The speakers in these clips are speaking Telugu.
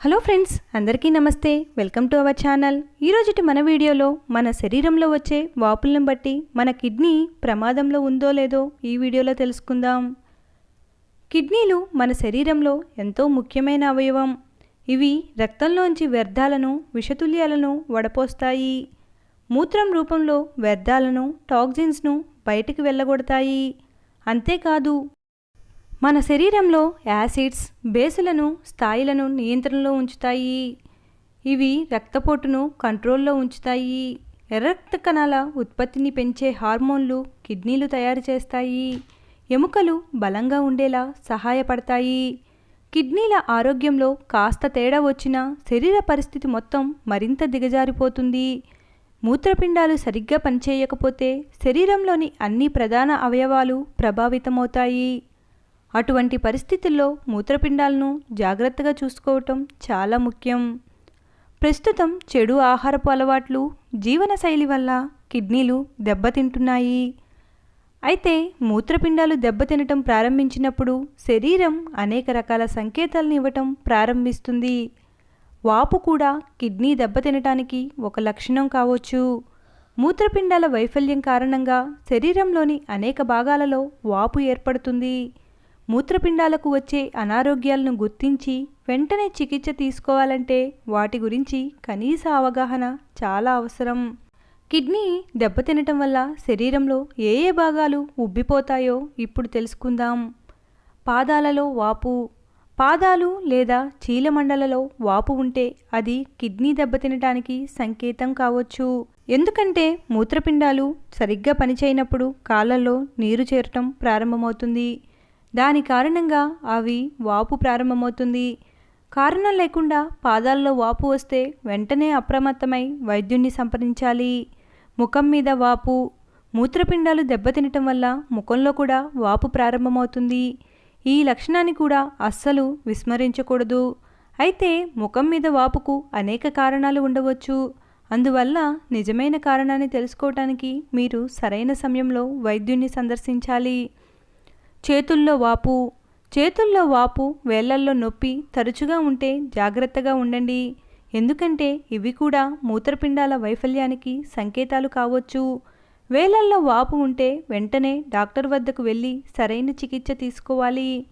హలో ఫ్రెండ్స్ అందరికీ నమస్తే. Welcome to our channel. ఈరోజుటి మన వీడియోలో మన శరీరంలో వచ్చే వాపులను బట్టి మన కిడ్నీ ప్రమాదంలో ఉందో లేదో ఈ వీడియోలో తెలుసుకుందాం. కిడ్నీలు మన శరీరంలో ఎంతో ముఖ్యమైన అవయవం. ఇవి రక్తంలోంచి వ్యర్థాలను విషతుల్యాలను వడపోస్తాయి. మూత్రం రూపంలో వ్యర్థాలను టాక్సిన్స్ను బయటికి వెళ్ళగొడతాయి. అంతేకాదు మన శరీరంలో యాసిడ్స్ బేసులను స్థాయిలను నియంత్రణలో ఉంచుతాయి. ఇవి రక్తపోటును కంట్రోల్లో ఉంచుతాయి. ఎర్ర రక్త కణాల ఉత్పత్తిని పెంచే హార్మోన్లు కిడ్నీలు తయారు చేస్తాయి. ఎముకలు బలంగా ఉండేలా సహాయపడతాయి. కిడ్నీల ఆరోగ్యంలో కాస్త తేడా వచ్చినా శరీర పరిస్థితి మొత్తం మరింత దిగజారిపోతుంది. మూత్రపిండాలు సరిగ్గా పనిచేయకపోతే శరీరంలోని అన్ని ప్రధాన అవయవాలు ప్రభావితమవుతాయి. అటువంటి పరిస్థితుల్లో మూత్రపిండాలను జాగ్రత్తగా చూసుకోవటం చాలా ముఖ్యం. ప్రస్తుతం చెడు ఆహారపు అలవాట్లు జీవనశైలి వల్ల కిడ్నీలు దెబ్బతింటున్నాయి. అయితే మూత్రపిండాలు దెబ్బతినటం ప్రారంభించినప్పుడు శరీరం అనేక రకాల సంకేతాలను ఇవ్వటం ప్రారంభిస్తుంది. వాపు కూడా కిడ్నీ దెబ్బతినటానికి ఒక లక్షణం కావచ్చు. మూత్రపిండాల వైఫల్యం కారణంగా శరీరంలోని అనేక భాగాలలో వాపు ఏర్పడుతుంది. మూత్రపిండాలకు వచ్చే అనారోగ్యాలను గుర్తించి వెంటనే చికిత్స తీసుకోవాలంటే వాటి గురించి కనీస అవగాహన చాలా అవసరం. కిడ్నీ దెబ్బతినటం వల్ల శరీరంలో ఏ ఏ భాగాలు ఉబ్బిపోతాయో ఇప్పుడు తెలుసుకుందాం. పాదాలలో వాపు. పాదాలు లేదా చీలమండలలో వాపు ఉంటే అది కిడ్నీ దెబ్బతినటానికి సంకేతం కావచ్చు. ఎందుకంటే మూత్రపిండాలు సరిగ్గా పనిచేయనప్పుడు కాళ్ళల్లో నీరు చేరటం ప్రారంభమవుతుంది. దాని కారణంగా అవి వాపు ప్రారంభమవుతుంది. కారణం లేకుండా పాదాల్లో వాపు వస్తే వెంటనే అప్రమత్తమై వైద్యుణ్ణి సంప్రదించాలి. ముఖం మీద వాపు మూత్రపిండాలు దెబ్బతినటం వల్ల ముఖంలో కూడా వాపు ప్రారంభమవుతుంది. ఈ లక్షణాన్ని కూడా అస్సలు విస్మరించకూడదు. అయితే ముఖం మీద వాపుకు అనేక కారణాలు ఉండవచ్చు. అందువల్ల నిజమైన కారణాన్ని తెలుసుకోవటానికి మీరు సరైన సమయంలో వైద్యుణ్ణి సందర్శించాలి. చేతుల్లో వాపు చేతుల్లో వాపు వేళ్ళల్లో నొప్పి తరచుగా ఉంటే జాగ్రత్తగా ఉండండి. ఎందుకంటే ఇవి కూడా మూత్రపిండాల వైఫల్యానికి సంకేతాలు కావచ్చు. వేలల్లో వాపు ఉంటే వెంటనే డాక్టర్ వద్దకు వెళ్ళి సరైన చికిత్స తీసుకోవాలి.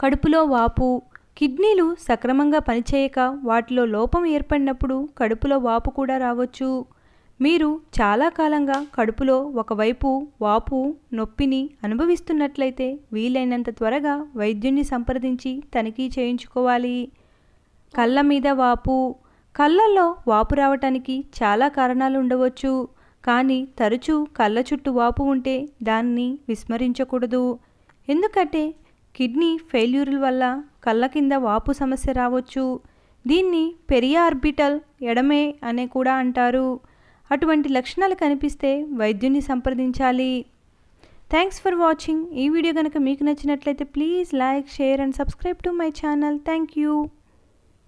కడుపులో వాపు కిడ్నీలు సక్రమంగా పనిచేయక వాటిలో లోపం ఏర్పడినప్పుడు కడుపులో వాపు కూడా రావచ్చు. మీరు చాలా కాలంగా కడుపులో ఒకవైపు వాపు నొప్పిని అనుభవిస్తున్నట్లయితే వీలైనంత త్వరగా వైద్యుణ్ణి సంప్రదించి తనిఖీ చేయించుకోవాలి. కళ్ళ మీద వాపు. కళ్ళల్లో వాపు రావటానికి చాలా కారణాలు ఉండవచ్చు. కానీ తరచూ కళ్ళ చుట్టూ వాపు ఉంటే దాన్ని విస్మరించకూడదు. ఎందుకంటే కిడ్నీ ఫెయిల్యూర్ల వల్ల కళ్ళ కింద వాపు సమస్య రావచ్చు. దీన్ని పెరియార్బిటల్ ఎడమే అనే కూడా అంటారు. అటువంటి లక్షణాలు కనిపిస్తే వైద్యుని సంప్రదించాలి. థ్యాంక్స్ ఫర్ వాచింగ్ ఈ వీడియో కనుక మీకు నచ్చినట్లయితే please like share and subscribe to my channel thank you